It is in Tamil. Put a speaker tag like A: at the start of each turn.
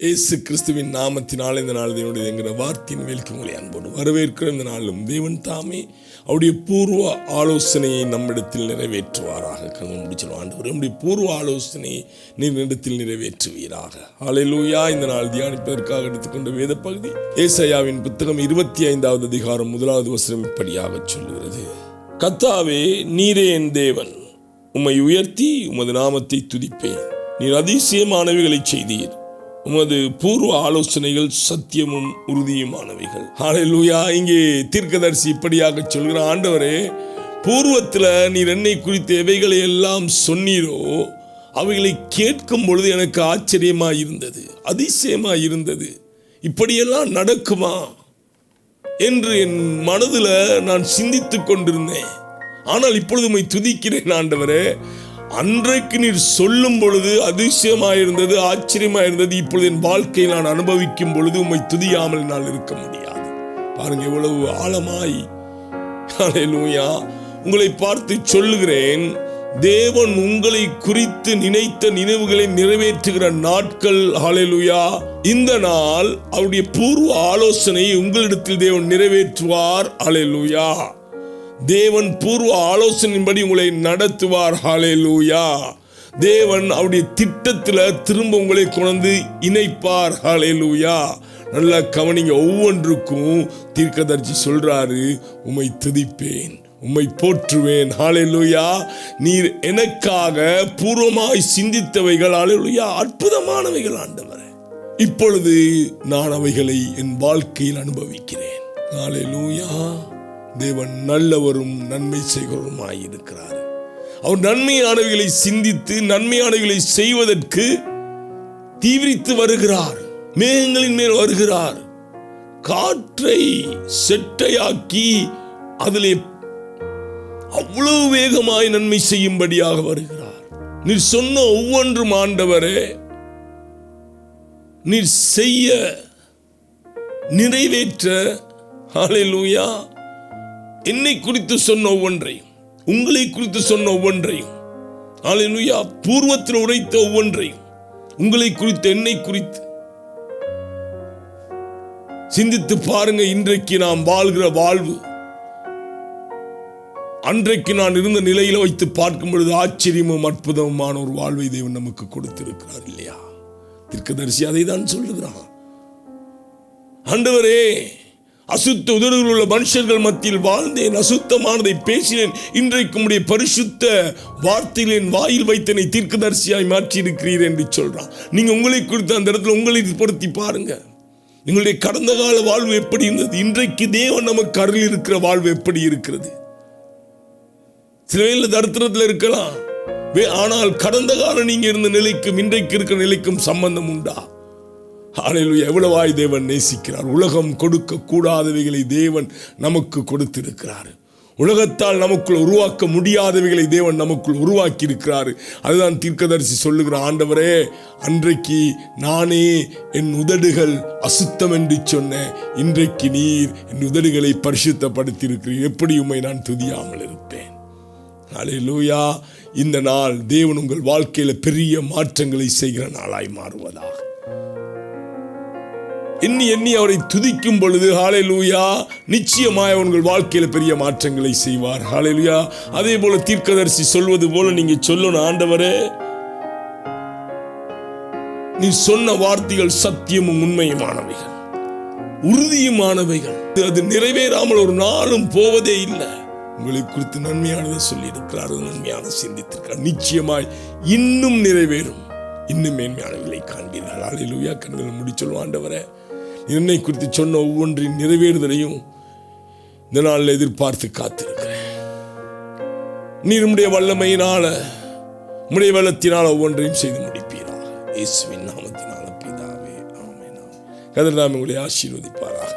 A: இயேசு கிறிஸ்துவின் நாமத்தினால் இந்த நாள் தேவனுடைய என்கிற வார்த்தையின் வேலைக்கு உங்களை அன்போடு வரவேற்கிற இந்த நாளும் தேவன் தாமே அவருடைய பூர்வ ஆலோசனையை நம்மிடத்தில் நிறைவேற்றுவாராக. கண்ணு முடிச்சிடும் ஆண்டு நம்முடைய பூர்வ ஆலோசனையை நீர் இடத்தில் நிறைவேற்றுவீராக. அலையிலூயா இந்த நாள் தியானிப்பதற்காக எடுத்துக்கொண்ட வேத பகுதி ஏசையாவின் புத்தகம் இருபத்தி ஐந்தாவது அதிகாரம் முதலாவது வசனம் இப்படியாக சொல்லுகிறது. கத்தாவே நீரே என் தேவன். உம்மை உயர்த்தி உமது நாமத்தை துதிப்பேன். நீர் அதிசயமானவைகளை செய்தீர். உமது பூர்வ ஆலோசனைகள் சத்தியமும் உறுதியுமானவைகள். ஹalleluya இங்கே தீர்க்கதரிசி இப்படியாக சொல்கிற ஆண்டவரே பூர்வத்தில் நீர் என்னை குறித்த எவைகளை எல்லாம் சொன்னீரோ அவைகளை கேட்கும் பொழுது எனக்கு ஆச்சரியமாக இருந்தது அதிசயமாக இருந்தது. இப்படியெல்லாம் நடக்குமா என்று என் மனதில் நான் சிந்தித்து கொண்டிருந்தேன். ஆனால் இப்பொழுது உம்மை துதிக்கிறேன் ஆண்டவரே. அன்றைக்கு நீர் சொல்லும் பொழுது அதிசயமாயிருந்தது ஆச்சரியமாயிருந்தது. இப்பொழுது என் வாழ்க்கையில் நான் அனுபவிக்கும் பொழுது உம்மை துதியாமல் நான் இருக்க முடியாது. பாருங்க எவ்வளவு ஆழமாய். ஹalleluya. உங்களை பார்த்து சொல்லுகிறேன் தேவன் உங்களை குறித்து நினைத்த நினைவுகளை நிறைவேற்றுகிற நாட்கள் ஹாலேலுயா இந்த நாள் அவருடைய பூர்வ ஆலோசனையை உங்களிடத்தில் தேவன் நிறைவேற்றுவார் ஹalleluya. தேவன் பூர்வ ஆலோசனையின்படி உங்களை நடத்துவார். ஹாலே லூயா தேவன் அவருடைய திட்டத்தில் திரும்ப உங்களை கொண்டு இணைப்பார். ஹாலே லூயா நல்லா கவனிங்க ஒவ்வொன்றுக்கும் தீர்க்கதரிசி சொல்றாரு உம்மை துதிப்பேன் உம்மை போற்றுவேன். ஹalleluya நீர் எனக்காக பூர்வமாய் சிந்தித்தவைகள் ஹalleluya அற்புதமானவைகள் ஆண்டவரே. இப்பொழுது நான் அவைகளை என் வாழ்க்கையில் அனுபவிக்கிறேன். ஹalleluya தேவன் நல்லவரும் நன்மை செய்கிறவருமாய் இருக்கிறார் அவர் நன்மையானவைகளை சிந்தித்து நன்மையானவைகளை செய்வதற்கு தீவிரித்து வருகிறார். மேகங்களின் மேல் வருகிறார். காற்றை செட்டையாக்கி அதிலே அவ்வளவு வேகமாய் நன்மை செய்யும்படியாக வருகிறார். நீர் சொன்ன ஒவ்வொன்றும் ஆண்டவரே நீர் செய்ய நிறைவேற்ற. ஹalleluya. என்னை குறித்து சொன்ன ஒவ்வொன்றையும் உங்களை குறித்து சொன்ன ஒவ்வொன்றையும் பூர்வத்தில் உரைத்த ஒவ்வொன்றையும் உங்களை குறித்து என்னை குறித்து சிந்தித்து பாருங்க இன்றைக்கு நாம் வாழ்கிற வாழ்வு அன்றைக்கு நான் இருந்த நிலையில வைத்து பார்க்கும் பொழுது ஆச்சரியமும் அற்புதமுமான ஒரு வாழ்வை தேவன் நமக்கு கொடுத்திருக்கிறார் இல்லையா? தீர்க்கதரிசி அதை தான் சொல்லுகிறான் ஆண்டவரே அசுத்த உதடுகள் உள்ள மனுஷர்கள் மத்தியில் வாழ்ந்தேன் அசுத்தமானதை பேசினேன். இன்றைக்கு உடைய பரிசுத்த வார்த்தையில் என் வாயில் வைத்தனை தீர்க்கதரிசியாய் மாற்றி இருக்கிறீர் என்று சொல்கிறான் நீங்கள் உங்களை குறித்து அந்த இடத்துல உங்களை பொருத்தி பாருங்கள் எங்களுடைய கடந்த கால வாழ்வு எப்படி இருந்தது? இன்றைக்கு தேவன் நமக்கு அருள் இருக்கிற வாழ்வு எப்படி இருக்கிறது? சில வேல தரித்திரத்தில் இருக்கலாம். வே- ஆனால் கடந்த காலம் நீங்க இருந்த நிலைக்கும் இன்றைக்கு இருக்கிற நிலைக்கும் சம்பந்தம் உண்டா? ஹalleluya. எவ்வளவாய் தேவன் நேசிக்கிறார்? உலகம் கொடுக்க கூடாதவைகளை தேவன் நமக்கு கொடுத்திருக்கிறார். உலகத்தால் நமக்குள் உருவாக்க முடியாதவைகளை தேவன் நமக்குள் உருவாக்கி இருக்கிறார் அதுதான் தீர்க்கதரிசி சொல்லுகிற ஆண்டவரே அன்றைக்கு நானே என் உதடுகள் அசுத்தம் என்று சொன்ன இன்றைக்கு நீர் என் உதடுகளை பரிசுத்தப்படுத்தியிருக்கிறீர். எப்படி உண்மை நான் துதியாமல் இருப்பேன்? ஹalleluya. இந்த நாள் தேவன் உங்கள் வாழ்க்கையில பெரிய மாற்றங்களை செய்கிற நாளாய் மாறுவதாக. எண்ணி எண்ணி அவரை துதிக்கும் பொழுது ஹாலே லூயா நிச்சயமாய் உங்கள் வாழ்க்கையில பெரிய மாற்றங்களை செய்வார். ஹalleluya. அதே போல தீர்க்கதரிசி சொல்வது போல நீங்க சொல்லணும் ஆண்டவரே நீ சொன்ன வார்த்தைகள் சத்தியமும் உண்மையுமானவைகள். உறுதியுமானவைகள். அது நிறைவேறாமல் ஒரு நாளும் போவதே இல்லை. உங்களை குறித்து நன்மையானதை சொல்லி இருக்கிறார் நன்மையான சிந்தித்திருக்கிறார். நிச்சயமாய் இன்னும் நிறைவேறும். இன்னும் மேன்மையானவர்களை காண்பீர்கள். அலையிலுயா கண்களை முடிச்சொல்வாண்டவரை ஆண்டவரே என்னை குறித்து சொன்ன ஒவ்வொன்றின் நிறைவேறுதலையும் இந்த நாளில் எதிர்பார்த்து காத்திருக்கிறேன். நீர் உடைய வல்லமையினால உடைய வெள்ளத்தினால் ஒவ்வொன்றையும் செய்து முடிப்பீராக. இயேசுவின் நாமத்தினால பிதாவே ஆமென் கதிர் உங்களை ஆசீர்வதிப்பாராக.